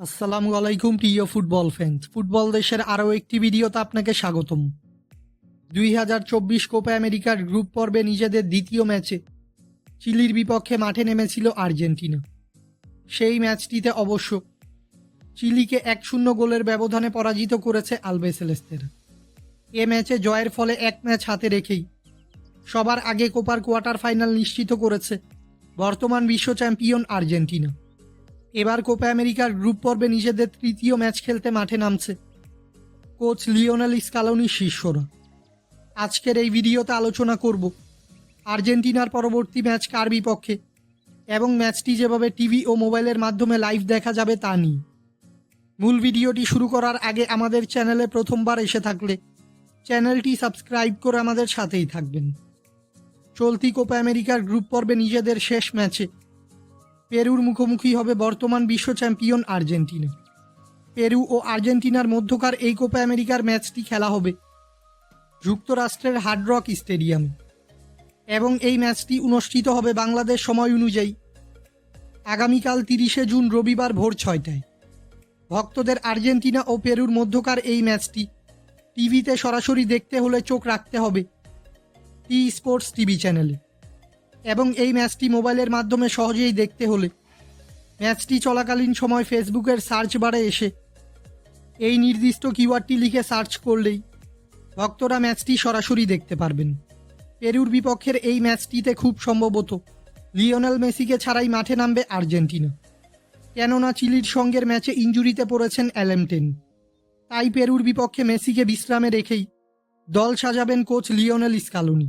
আসসালামু আলাইকুম, প্রিয় ফুটবল ফ্যান্স ফুটবল দেশের আরও একটি ভিডিওতে আপনাকে স্বাগতম। দুই হাজার চব্বিশ কোপা আমেরিকার গ্রুপ পর্বে নিজেদের দ্বিতীয় ম্যাচে চিলির বিপক্ষে মাঠে নেমেছিল আর্জেন্টিনা। সেই ম্যাচটিতে অবশ্য চিলিকে এক শূন্য গোলের ব্যবধানে পরাজিত করেছে আলবেসেলেস্তেরা এ ম্যাচে জয়ের ফলে এক ম্যাচ হাতে রেখেই সবার আগে কোপার কোয়ার্টার ফাইনাল নিশ্চিত করেছে বর্তমান বিশ্ব চ্যাম্পিয়ন আর্জেন্টিনা। এবার কোপা আমেরিকার গ্রুপ পর্বে নিজেদের তৃতীয় ম্যাচ খেলতে মাঠে নামছে। কোচ লিওনেল স্কালোনির শিষ্যরা আজকের এই ভিডিওতে আলোচনা করব আর্জেন্টিনার পরবর্তী ম্যাচ কার বিপক্ষে এবং ম্যাচটি যেভাবে টিভি ও মোবাইলের মাধ্যমে লাইভ দেখা যাবে তা নিয়ে। মূল ভিডিওটি শুরু করার আগে আমাদের চ্যানেলে প্রথমবার এসে থাকলে চ্যানেলটি সাবস্ক্রাইব করে আমাদের সাথেই থাকবেন। চলতি কোপা আমেরিকার গ্রুপ পর্বে নিজেদের শেষ ম্যাচে পেরুর মুখোমুখি হবে বর্তমান বিশ্ব চ্যাম্পিয়ন আর্জেন্টিনা। পেরু ও আর্জেন্টিনার মধ্যকার এই কোপা আমেরিকার ম্যাচটি খেলা হবে যুক্তরাষ্ট্রের হার্ড রক স্টেডিয়ামে। এবং এই ম্যাচটি অনুষ্ঠিত হবে বাংলাদেশ সময় অনুযায়ী। আগামীকাল তিরিশে জুন রবিবার ভোর ছয়টায়। ভক্তদের আর্জেন্টিনা ও পেরুর মধ্যকার এই ম্যাচটি টিভিতে সরাসরি দেখতে হলে চোখ রাখতে হবে। টি স্পোর্টস টিভি চ্যানেলে। এবং এই ম্যাচটি মোবাইলের মাধ্যমে সহজেই দেখতে হলে। ম্যাচটি চলাকালীন সময় ফেসবুকের সার্চ বারে এসে এই নির্দিষ্ট কিওয়ার্ডটি লিখে সার্চ করলেই ভক্তরা ম্যাচটি সরাসরি দেখতে পারবেন। পেরুর বিপক্ষের এই ম্যাচটিতে খুব সম্ভবত লিওনেল মেসিকে ছাড়াই মাঠে নামবে আর্জেন্টিনা। কেননা চিলির সঙ্গের ম্যাচে ইঞ্জুরিতে পড়েছেন অ্যালেমটেন তাই পেরুর বিপক্ষে মেসিকে বিশ্রামে রেখেই দল সাজাবেন কোচ লিওনেল স্কালোনি।